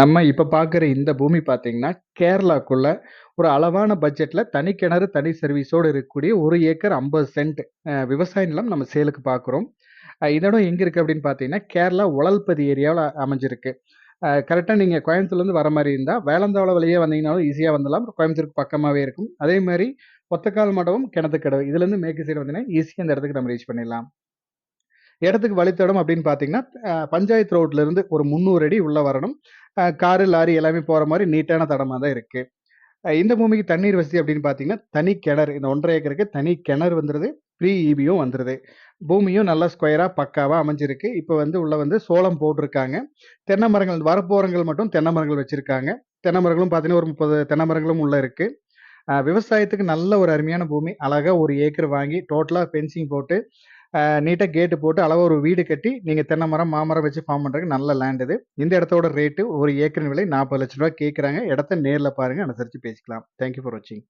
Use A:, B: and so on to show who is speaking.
A: நம்ம இப்போ பார்க்குற இந்த பூமி பார்த்தீங்கன்னா, கேரளாக்குள்ள ஒரு அளவான பட்ஜெட்டில் தனி கிணறு, தனி சர்வீஸோடு இருக்கக்கூடிய ஒரு ஏக்கர் 50 சென்ட் விவசாய நிலம் நம்ம சேலுக்கு பார்க்குறோம். இதோட எங்கே இருக்குது அப்படின்னு பார்த்தீங்கன்னா, கேரளா உழல்பதி ஏரியாவில் அமைஞ்சிருக்கு. கரெக்டாக நீங்கள் கோயம்புத்தூர்லேருந்து வர மாதிரி இருந்தால் வேலந்தாவளம் வழியே வந்தீங்கனாலும் ஈஸியாக வந்துடலாம். கோயம்புத்தூருக்கு பக்கமாகவே இருக்கும். அதே மாதிரி ஒத்தக்கால் மடவும் கிணத்துக்கடவு இதுலேருந்து மேற்கு சைடு வந்தீங்கன்னா, ஈஸியாக இந்த இடத்துக்கு நம்ம ரீச் பண்ணிடலாம். இடத்துக்கு வழித்தடம் அப்படின்னு பார்த்தீங்கன்னா, பஞ்சாயத்து ரோட்லேருந்து ஒரு 300 அடி உள்ளே வரணும். காரு, லாரி எல்லாமே போகிற மாதிரி நீட்டான தடமாக தான் இருக்குது இந்த பூமிக்கு தண்ணீர் வசதி அப்படின்னு பார்த்தீங்கன்னா, தனி கிணறு இந்த 1 1/2 ஏக்கருக்கு தனி கிணறு வந்துருது. ப்ரீ ஈபியும் வந்துடுது பூமியும் நல்லா ஸ்கொயராக பக்காவாக அமைஞ்சிருக்கு. இப்போ வந்து உள்ள வந்து சோளம் போட்டிருக்காங்க. தென்னை மரங்கள் வரப்போரங்கள் மட்டும் தென்னை மரங்கள் வச்சுருக்காங்க தென்னை மரங்களும் பார்த்தீங்கன்னா, ஒரு 30 தென்னை மரங்களும் உள்ளே இருக்குது விவசாயத்துக்கு நல்ல ஒரு அருமையான பூமி. அழகாக ஒரு ஏக்கர் வாங்கி டோட்டலாக ஃபென்சிங் போட்டு, நீட்டாக கேட்டு போட்டு அளவாக ஒரு வீடு கட்டி, நீங்கள் தென்னை மரம், மாமரம் வச்சு ஃபார்ம் பண்ணுறதுக்கு நல்ல லேண்ட் இது. இந்த இடத்தோட ரேட்டு ஒரு ஏக்கரின் விலை நாற்பது லட்ச ரூபா கேட்குறாங்க. இடத்த நேரில் பாருங்கள் அனுசரித்து பேசிக்கலாம். தேங்க் யூ ஃபார் வாட்சிங்.